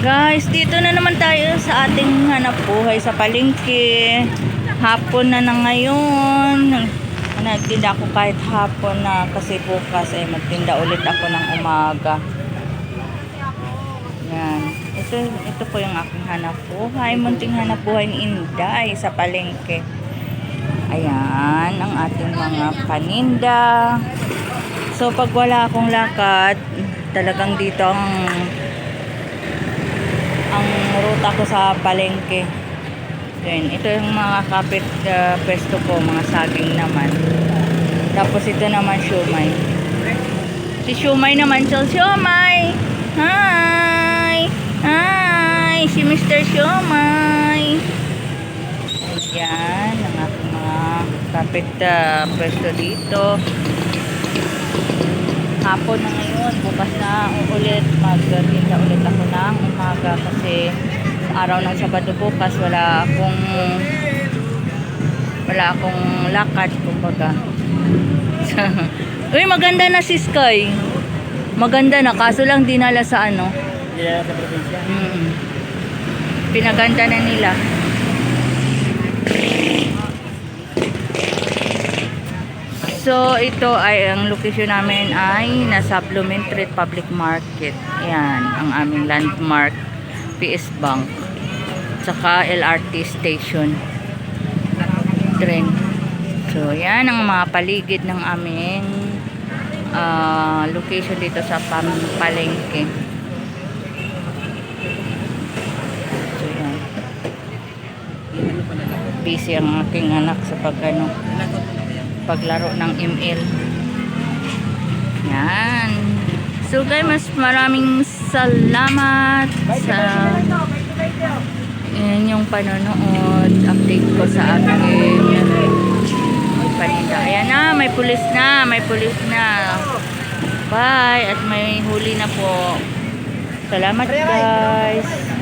Guys, dito na naman tayo sa ating hanap buhay sa palengke. Hapon na na ngayon. Nagtinda ako kahit hapon na kasi bukas ay magtinda ulit ako ng umaga. Yan. Ito, ito po yung aking hanap buhay. Munting hanap buhay ni Inday sa palengke. Ayan, ang ating mga paninda. So, pag wala akong lakad, talagang dito ang ang ruta ko sa palengke. Then, ito yung mga kapit uh, pesto ko, mga saging naman. Tapos ito naman siomay. Si siomay naman, so siomay! Hi! Hi! Si Mr. Siomay! Ayan, ang aking mga kapit uh, pesto dito. Hapon na ngayon, bukas na ulit, magtinda ulit ako ng umaga kasi araw ng Sabado bukas wala akong wala akong lakad kumbaga. Uy, maganda na si Sky. Maganda na, kaso lang dinala sa ano. Na sa probinsya. Mm. Pinaganda na nila. So, ito ay ang location namin ay nasa Blooming Public Market. Yan, ang aming landmark PS Bank. Tsaka LRT station. Train. So, yan ang mga paligid ng aming ah, location dito sa Pam- Palengke. So, yan. Busy ang aking anak sa pag ano, paglaro ng ML. Yan. So guys, mas maraming salamat sa inyong panonood. Update ko sa aking paninda. Ayan na, may pulis na, may pulis na. Bye! At may huli na po. Salamat guys.